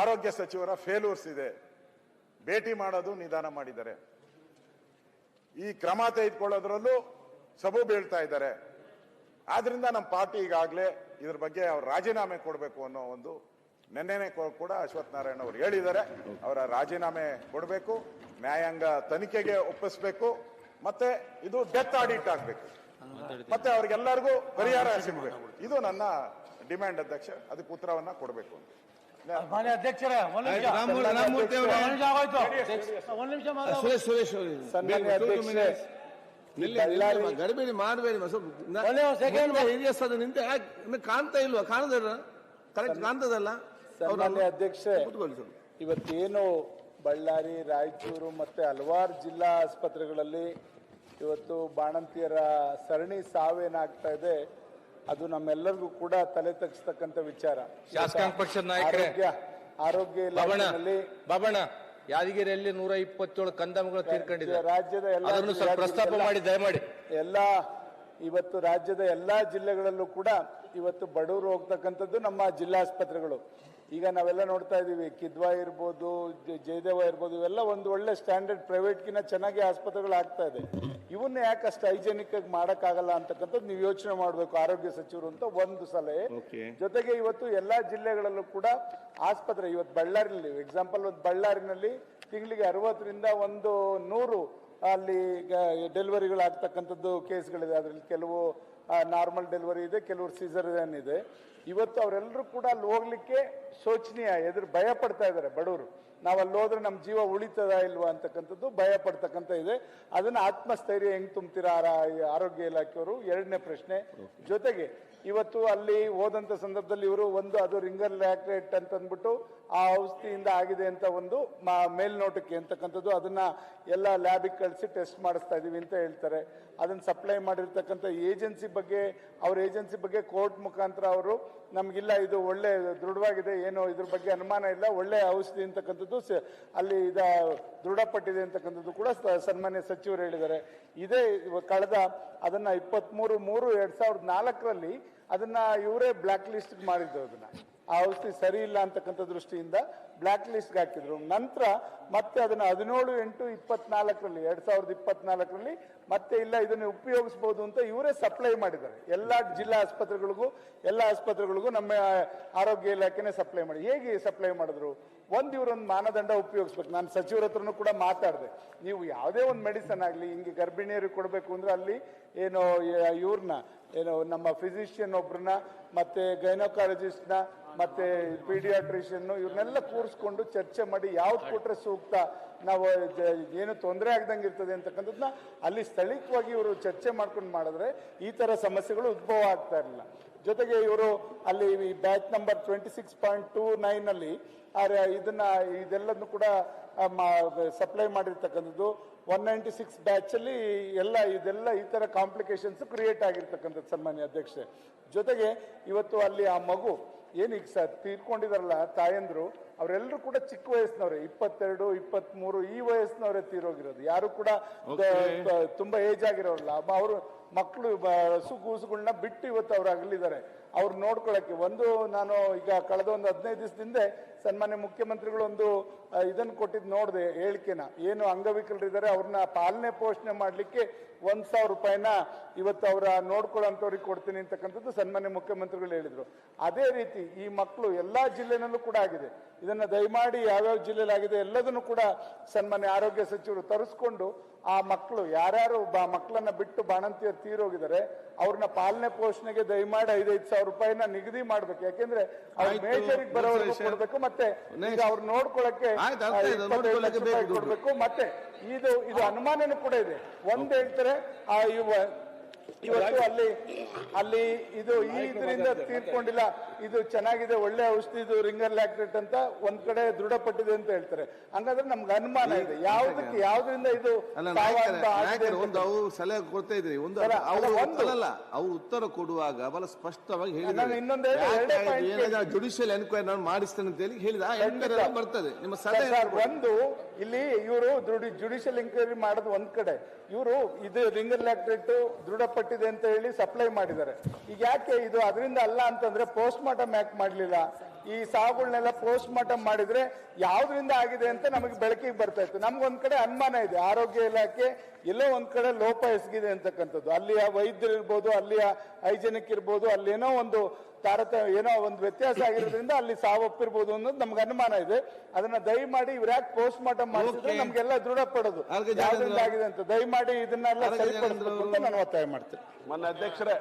ಆರೋಗ್ಯ ಸಚಿವರ ಫೇಲ್ಯೂರ್ಸ್ ಇದೆ. ಭೇಟಿ ಮಾಡೋದು ನಿಧಾನ ಮಾಡಿದ್ದಾರೆ. ಈ ಕ್ರಮ ತೆಗೆದುಕೊಳ್ಳೋದ್ರಲ್ಲೂ ಸಬು ಬೀಳ್ತಾ ಇದ್ದಾರೆ. ಆದ್ರಿಂದ ನಮ್ಮ ಪಾರ್ಟಿ ಈಗಾಗಲೇ ಇದ್ರ ಬಗ್ಗೆ ಅವ್ರು ರಾಜೀನಾಮೆ ಕೊಡಬೇಕು ಅನ್ನೋ ಒಂದು ನಿನ್ನೆನೆ ಕೂಡ ಅಶ್ವಥ್ ನಾರಾಯಣ ಅವರು ಹೇಳಿದ್ದಾರೆ. ಅವರ ರಾಜೀನಾಮೆ ಕೊಡಬೇಕು, ನ್ಯಾಯಾಂಗ ತನಿಖೆಗೆ ಒಪ್ಪಿಸ್ಬೇಕು, ಮತ್ತೆ ಇದು ಡೆತ್ ಆಡಿಟ್ ಆಗಬೇಕು. ಮತ್ತೆ ಅವ್ರಿಗೆಲ್ಲರಿಗೂ ಪರಿಹಾರ ಸಿಗಬೇಕು. ಇದು ನನ್ನ ಡಿಮ್ಯಾಂಡ್ ಅಧ್ಯಕ್ಷ, ಅದಕ್ಕೆ ಉತ್ತರವನ್ನ ಕೊಡಬೇಕು ಅಂತ. ಮಾನ್ಯ ಅಧ್ಯಕ್ಷರೇ ಒಂದ್ ನಿಮಿಷ ರಾಮಮೂರ್ತಿ ರಾಮಮೂರ್ತಿ ಅವರೇ. ಒಂದ್ ನಿಮಿಷ ಆಗೋಯ್ತು ಒಂದ್ ಮಾತಾಡು. ಸುರೇಶ್ ಸುರೇಶ್. ಸನ್ಮಾನ್ಯ ಅಧ್ಯಕ್ಷರೇ, ಗಡಿಬಿಡಿ ಮಾಡಬೇಡಿ ಹಿರಿಯ ಸದನ ನಿಂತೆ ಕಾಣ್ತಾ ಇಲ್ವಾ ಕಾಣದ ಕರೆಕ್ಟ್ ಕಾಣ್ತದಲ್ಲ ಸನ್ಮಾನ್ಯ ಅಧ್ಯಕ್ಷೆ ಕೂತ್ಕೊಳ್ಳಿ ಸ್ವಲ್ಪ ಇವತ್ತೇನು ಬಳ್ಳಾರಿ ರಾಯಚೂರು ಮತ್ತೆ ಹಲವಾರು ಜಿಲ್ಲಾ ಆಸ್ಪತ್ರೆಗಳಲ್ಲಿ ಇವತ್ತು ಬಾಣಂತಿಯರ ಸರಣಿ ಸಾವೇನಾಗ್ತಾ ಇದೆ ಅದು ನಮ್ಮೆಲ್ಲರಿಗೂ ಕೂಡ ತಲೆ ತಗ್ಸ್ತಕ್ಕಂಥ ವಿಚಾರ ಶಾಸಕಾಂಗ ಪಕ್ಷದ ನಾಯಕರೇ. ಆರೋಗ್ಯ ಆರೋಗ್ಯ ಬಾಬಣ್ಣ ಇಲಾಖೆಯಲ್ಲಿ ಬಾಬಣ್ಣ ಯಾದಗಿರಿಯಲ್ಲಿ ನೂರ ಇಪ್ಪತ್ತೇಳು ಕಂದಮಗಳು ತೀರ್ಕೊಂಡಿದೆ ರಾಜ್ಯದ ಎಲ್ಲ ಪ್ರಸ್ತಾಪ ಮಾಡಿ ದಯಮಾಡಿ ಎಲ್ಲ ಇವತ್ತು ರಾಜ್ಯದ ಎಲ್ಲಾ ಜಿಲ್ಲೆಗಳಲ್ಲೂ ಕೂಡ ಇವತ್ತು ಬಡವರು ಹೋಗ್ತಕ್ಕಂಥದ್ದು ನಮ್ಮ ಜಿಲ್ಲಾ ಆಸ್ಪತ್ರೆಗಳು ಈಗ ನಾವೆಲ್ಲ ನೋಡ್ತಾ ಇದ್ದೀವಿ ಕಿದ್ವಾ ಇರ್ಬೋದು ಜಯದೇವ ಇರ್ಬೋದು ಇವೆಲ್ಲ ಒಂದು ಒಳ್ಳೆ ಸ್ಟ್ಯಾಂಡರ್ಡ್ ಪ್ರೈವೇಟ್ಗಿಂತ ಚೆನ್ನಾಗಿ ಆಸ್ಪತ್ರೆಗಳು ಆಗ್ತಾ ಇದೆ. ಇವನ್ನ ಯಾಕೆ ಅಷ್ಟು ಹೈಜೆನಿಕ್ ಆಗಿ ಮಾಡೋಕ್ಕಾಗಲ್ಲ ಅಂತಕ್ಕಂಥದ್ದು ನೀವು ಯೋಚನೆ ಮಾಡಬೇಕು ಆರೋಗ್ಯ ಸಚಿವರು ಅಂತ ಒಂದು ಸಲಹೆ. ಜೊತೆಗೆ ಇವತ್ತು ಎಲ್ಲ ಜಿಲ್ಲೆಗಳಲ್ಲೂ ಕೂಡ ಆಸ್ಪತ್ರೆ ಇವತ್ತು ಬಳ್ಳಾರಿನಲ್ಲಿ ಎಕ್ಸಾಂಪಲ್ ಒಂದು ಬಳ್ಳಾರಿನಲ್ಲಿ ತಿಂಗಳಿಗೆ ಅರವತ್ತರಿಂದ ಒಂದು ನೂರು ಅಲ್ಲಿ ಡೆಲಿವರಿಗಳಾಗ್ತಕ್ಕಂಥದ್ದು ಕೇಸ್ಗಳಿದೆ ಅದರಲ್ಲಿ ಕೆಲವು ನಾರ್ಮಲ್ ಡೆಲಿವರಿ ಇದೆ, ಕೆಲವರು ಸಿಸರಿಯನ್ ಇದೆ. ಇವತ್ತು ಅವರೆಲ್ಲರೂ ಕೂಡ ಅಲ್ಲಿ ಹೋಗ್ಲಿಕ್ಕೆ ಶೋಚನೀಯ, ಎದುರು ಭಯ ಪಡ್ತಾ ಇದ್ದಾರೆ ಬಡವರು. ನಾವು ಅಲ್ಲಿ ಹೋದ್ರೆ ನಮ್ಮ ಜೀವ ಉಳಿತದ ಇಲ್ವಾ ಅಂತಕ್ಕಂಥದ್ದು ಭಯ ಪಡ್ತಕ್ಕಂಥ ಇದೆ. ಅದನ್ನ ಆತ್ಮಸ್ಥೈರ್ಯ ಹೆಂಗ್ ತುಂಬ್ತೀರಾ ಆರ- ಆರೋಗ್ಯ ಇಲಾಖೆಯವರು? ಎರಡನೇ ಪ್ರಶ್ನೆ. ಜೊತೆಗೆ ಇವತ್ತು ಅಲ್ಲಿ ಹೋದಂಥ ಸಂದರ್ಭದಲ್ಲಿ ಇವರು ಒಂದು ಅದು ರಿಂಗರ್ ಲ್ಯಾಕ್ರೇಟ್ ಅಂತ ಅಂದ್ಬಿಟ್ಟು ಆ ಔಷಧಿಯಿಂದ ಆಗಿದೆ ಅಂತ ಒಂದು ಮೇಲ್ನೋಟಕ್ಕೆ ಅಂತಕ್ಕಂಥದ್ದು. ಅದನ್ನ ಎಲ್ಲ ಲ್ಯಾಬಿಗೆ ಕಳಿಸಿ ಟೆಸ್ಟ್ ಮಾಡಿಸ್ತಾ ಇದೀವಿ ಅಂತ ಹೇಳ್ತಾರೆ. ಅದನ್ನ ಸಪ್ಲೈ ಮಾಡಿರ್ತಕ್ಕಂಥ ಏಜೆನ್ಸಿ ಬಗ್ಗೆ, ಅವ್ರ ಏಜೆನ್ಸಿ ಬಗ್ಗೆ ಕೋರ್ಟ್ ಮುಖಾಂತರ ಅವರು ನಮಗಿಲ್ಲ, ಇದು ಒಳ್ಳೆ ದೃಢವಾಗಿದೆ, ಏನು ಇದ್ರ ಬಗ್ಗೆ ಅನುಮಾನ ಇಲ್ಲ, ಒಳ್ಳೆ ಔಷಧಿ ಅಂತಕ್ಕಂಥದ್ದು ಅಲ್ಲಿ ಇದ ದೃಢಪಟ್ಟಿದೆ ಅಂತಕ್ಕಂಥದ್ದು ಕೂಡ ಸನ್ಮಾನ್ಯ ಸಚಿವರು ಹೇಳಿದ್ದಾರೆ. ಇದೇ ಕಳೆದ ಅದನ್ನ ಇಪ್ಪತ್ಮೂರು ಮೂರು ಎರಡು ಸಾವಿರದ ನಾಲ್ಕರಲ್ಲಿ ಅದನ್ನ ಇವರೇ ಬ್ಲಾಕ್ ಲಿಸ್ಟ್ ಮಾಡಿದ್ದು ಅದನ್ನ. ಆ ಔಷಧಿ ಸರಿ ಇಲ್ಲ ಅಂತಕ್ಕಂಥ ದೃಷ್ಟಿಯಿಂದ ಬ್ಲ್ಯಾಕ್ ಲಿಸ್ಟ್ಗೆ ಹಾಕಿದ್ರು. ನಂತರ ಮತ್ತೆ ಅದನ್ನ ಹದಿನೇಳು ಎಂಟು ಇಪ್ಪತ್ನಾಲ್ಕರಲ್ಲಿ, ಎರಡ್ ಸಾವಿರದ ಇಪ್ಪತ್ನಾಲ್ಕರಲ್ಲಿ ಮತ್ತೆ ಇಲ್ಲ, ಇದನ್ನು ಉಪಯೋಗಿಸಬಹುದು ಅಂತ ಇವರೇ ಸಪ್ಲೈ ಮಾಡಿದ್ದಾರೆ. ಎಲ್ಲಾ ಜಿಲ್ಲಾ ಆಸ್ಪತ್ರೆಗಳಿಗೂ, ಎಲ್ಲ ಆಸ್ಪತ್ರೆಗಳಿಗೂ ನಮ್ಮ ಆರೋಗ್ಯ ಇಲಾಖೆನೇ ಸಪ್ಲೈ ಮಾಡಿ. ಹೇಗೆ ಸಪ್ಲೈ ಮಾಡಿದ್ರು? ಒಂದ್ ಇವರೊಂದು ಮಾನದಂಡ ಉಪಯೋಗಿಸ್ಬೇಕು. ನಾನು ಸಚಿವರ ಹತ್ರನೂ ಕೂಡ ಮಾತಾಡಿದೆ. ನೀವು ಯಾವುದೇ ಒಂದು ಮೆಡಿಸನ್ ಆಗಲಿ, ಹಿಂಗೆ ಗರ್ಭಿಣಿಯರಿಗೆ ಕೊಡಬೇಕು ಅಂದ್ರೆ ಅಲ್ಲಿ ಏನು ಇವ್ರನ್ನ, ಏನು ನಮ್ಮ ಫಿಸಿಷಿಯನ್ ಒಬ್ರನ್ನ, ಮತ್ತೆ ಗೈನೋಕಾಲಜಿಸ್ಟ್ನ ಮತ್ತೆ ಪೀಡಿಯಾಟ್ರಿಷಿಯನ್ ಇವ್ರನ್ನೆಲ್ಲ ಕೂರಿಸ್ಕೊಂಡು ಚರ್ಚೆ ಮಾಡಿ ಯಾವ್ದು ಕೊಟ್ರೆ ಸೂಕ್ತ ನಾವು ಏನು ತೊಂದರೆ ಆಗ್ದಂಗೆ ಇರ್ತದೆ ಅಂತಕ್ಕಂಥದ್ದನ್ನ ಅಲ್ಲಿ ಸ್ಥಳೀಯವಾಗಿ ಇವರು ಚರ್ಚೆ ಮಾಡ್ಕೊಂಡು ಮಾಡಿದ್ರೆ ಈ ತರ ಸಮಸ್ಯೆಗಳು ಉದ್ಭವ ಆಗ್ತಾ ಇರಲಿಲ್ಲ. ಜೊತೆಗೆ ಇವರು ಅಲ್ಲಿ batch number twenty six point two nine ಅಲ್ಲಿ ಆ ರ- ಇದನ್ನ ಇದೆಲ್ಲದನ್ನು ಕೂಡ ಸಪ್ಲೈ ಮಾಡಿರ್ತಕ್ಕಂಥದ್ದು ಒನ್ ನೈಂಟಿ ಸಿಕ್ಸ್ ಬ್ಯಾಚ್ ಅಲ್ಲಿ ಎಲ್ಲ ಇದೆಲ್ಲ ಈ ತರ ಕಾಂಪ್ಲಿಕೇಶನ್ಸ್ ಕ್ರಿಯೇಟ್ ಆಗಿರ್ತಕ್ಕಂಥದ್ದು ಸನ್ಮಾನ್ಯ ಅಧ್ಯಕ್ಷೆ. ಜೊತೆಗೆ ಇವತ್ತು ಅಲ್ಲಿ ಆ ಮಗು ಏನೀಗ ಸರ್ ತೀರ್ಕೊಂಡಿದಾರಲ್ಲ ತಾಯಂದ್ರು ಅವರೆಲ್ಲರೂ ಕೂಡ ಚಿಕ್ಕ ವಯಸ್ಸಿನವ್ರೆ ಇಪ್ಪತ್ತೆರಡು ಇಪ್ಪತ್ಮೂರು ಈ ವಯಸ್ಸಿನವರೇ ತೀರೋಗಿರೋದು. ಯಾರು ಕೂಡ ತುಂಬಾ ಏಜ್ ಆಗಿರೋರಲ್ಲ ಅವರು ಮಕ್ಕಳು ಹಸು ಕೂಸುಗಳನ್ನ ಬಿಟ್ಟು ಇವತ್ತು ಅವ್ರು ಅಗಲಿದ್ದಾರೆ ಅವ್ರು ನೋಡ್ಕೊಳಕ್ಕೆ ಒಂದು ನಾನು ಈಗ ಕಳೆದ ಒಂದು ಹದಿನೈದು ದಿವಸದಿಂದ ಸನ್ಮಾನ್ಯ ಮುಖ್ಯಮಂತ್ರಿಗಳು ಒಂದು ಇದನ್ನು ಇದನ್ನ ಕೊಟ್ಟಿದ್ದು ನೋಡಿದೆ ಹೇಳಿಕೆನ. ಏನು ಅಂಗವಿಕಲರಿದ್ದಾರೆ ಅವ್ರನ್ನ ಪಾಲನೆ ಪೋಷಣೆ ಮಾಡ್ಲಿಕ್ಕೆ ಒಂದ್ ಸಾವಿರ ರೂಪಾಯಿನ ಇವತ್ತು ಅವರ ನೋಡ್ಕೊಳ್ಳೋಂಥವ್ರಿಗೆ ಕೊಡ್ತೀನಿ ಅಂತಕ್ಕಂಥದ್ದು ಸನ್ಮಾನ್ಯ ಮುಖ್ಯಮಂತ್ರಿಗಳು ಹೇಳಿದ್ರು. ಅದೇ ರೀತಿ ಈ ಮಕ್ಕಳು ಎಲ್ಲಾ ಜಿಲ್ಲೆನಲ್ಲೂ ಕೂಡ ಆಗಿದೆ. ಇದನ್ನ ದಯಮಾಡಿ ಯಾವ್ಯಾವ ಜಿಲ್ಲೆಯಲ್ಲಿ ಆಗಿದೆ ಎಲ್ಲದನ್ನು ಕೂಡ ಸನ್ಮಾನ್ಯ ಆರೋಗ್ಯ ಸಚಿವರು ತರಿಸ್ಕೊಂಡು ಆ ಮಕ್ಕಳು ಯಾರ್ಯಾರು ಬಾ ಮಕ್ಕಳನ್ನ ಬಿಟ್ಟು ಬಾಣಂತಿಯರು ತೀರೋಗಿದ್ದಾರೆ ಅವ್ರನ್ನ ಪಾಲನೆ ಪೋಷಣೆಗೆ ದಯಮಾಡಿ ಐದೈದು ಸಾವಿರ ರೂಪಾಯಿನ ನಿಗದಿ ಮಾಡ್ಬೇಕು. ಯಾಕೆಂದ್ರೆ ಅವ್ರ. ಮೇಜರಿಗೆ ಬರೋವರೆಗೂ ನೆಕ್ಸ್ಟ್ ಕೊಡ್ಬೇಕು ಮತ್ತೆ ಅವ್ರು ನೋಡ್ಕೊಳಕ್ಕೆ ಕೊಡ್ಬೇಕು ಮತ್ತೆ ಇದು ಇದು ಅನುಮಾನನೂ ಕೂಡ ಇದೆ. ಒಂದ್ ಹೇಳ್ತಾರೆ ಆ ಇವ ಇವತ್ತು ಅಲ್ಲಿ ಅಲ್ಲಿ ಇದು ಈ ಇದರಿಂದ ತೀರ್ಕೊಂಡಿಲ್ಲ. ಇದು ಚೆನ್ನಾಗಿದೆ ಒಳ್ಳೆ ಔಷಧಿ ಇದು ರಿಂಗರ್ ಲ್ಯಾಕ್ಟೇಟ್ ಅಂತ ಒಂದ್ ಕಡೆ ದೃಢಪಟ್ಟಿದೆ ಅಂತ ಹೇಳ್ತಾರೆ. ಹಂಗಾದ್ರೆ ನಮ್ಗೆ ಅನುಮಾನ ಇದೆ. ಯಾವ್ದಕ್ಕೆ ಯಾವ್ದ್ರಿಂದ ಇದು ಒಂದು ಅವ್ರು ಸಲಹೆ ಕೊಡ್ತಾ ಇದ್ರಿ. ಒಂದು ಅಲ್ಲ, ಅವರು ಉತ್ತರ ಕೊಡುವಾಗ ಬಹಳ ಸ್ಪಷ್ಟವಾಗಿ ನಾನು ಇನ್ನೊಂದು ಜುಡಿಷಿಯಲ್ ಎನ್ಕ್ವೈರಿ ನಾನು ಮಾಡಿಸ್ತೇನೆ ಅಂತ ಹೇಳಿ ಹೇಳಿದ. ಬರ್ತದೆ. ನಿಮ್ಮ ಸಲಹೆ ಒಂದು ಇಲ್ಲಿ ಇವರು ಜುಡಿಷಿಯಲ್ ಎನ್ಕ್ವೈರಿ ಮಾಡೋದು ಒಂದ್ ಕಡೆ. ಇವರು ಇದು ರಿಂಗರ್ ಲ್ಯಾಕ್ಟೇಟ್ ದೃಢಪಟ್ಟಿದೆ ಅಂತ ಹೇಳಿ ಸಪ್ಲೈ ಮಾಡಿದ್ದಾರೆ. ಈಗ ಯಾಕೆ ಇದು ಅದರಿಂದ ಅಲ್ಲ ಅಂತಂದ್ರೆ ಪೋಸ್ಟ್ ಮಾರ್ಟಮ್ ಯಾಕೆ ಮಾಡಲಿಲ್ಲ. ಈ ಸಾವುಗಳನ್ನೆಲ್ಲ ಪೋಸ್ಟ್ ಮಾರ್ಟಮ್ ಮಾಡಿದ್ರೆ ಯಾವ್ದ್ರಿಂದ ಆಗಿದೆ ಅಂತ ನಮಗೆ ಬೆಳಕಿಗೆ ಬರ್ತಾ ಇತ್ತು. ನಮ್ಗೊಂದ್ ಕಡೆ ಅನುಮಾನ ಇದೆ. ಆರೋಗ್ಯ ಇಲಾಖೆ ಎಲ್ಲೋ ಒಂದ್ ಕಡೆ ಲೋಪ ಎಸಗಿದೆ ಅಂತಕ್ಕಂಥದ್ದು. ಅಲ್ಲಿಯ ವೈದ್ಯರು ಇರ್ಬೋದು ಅಲ್ಲಿಯ ಹೈಜೆನಿಕ್ ಇರ್ಬೋದು, ಅಲ್ಲೇನೋ ಒಂದು ತಾರತಮ್ಯ ಏನೋ ಒಂದು ವ್ಯತ್ಯಾಸ ಆಗಿರೋದ್ರಿಂದ ಅಲ್ಲಿ ಸಾವಪ್ಪಿರ್ಬೋದು ಅನ್ನೋದು ನಮ್ಗೆ ಅನುಮಾನ ಇದೆ. ಅದನ್ನ ದಯಮಾಡಿ ಇವ್ರು ಯಾಕೆ ಪೋಸ್ಟ್ ಮಾರ್ಟಮ್ ಮಾಡಿಸಿದ್ರೆ. ನಮ್ಗೆಲ್ಲ ದೃಢಪಡೋದು ಯಾವ್ದ್ರಿಂದ ಆಗಿದೆ ಅಂತ. ದಯಮಾಡಿ ಇದನ್ನೆಲ್ಲ ಸರಿಪಡಿಸ್ಬೇಕು ಅಂತ ನಾನು ಒತ್ತಾಯ ಮಾಡ್ತೇನೆ. ಮೊನ್ನೆ ಅಧ್ಯಕ್ಷರೇ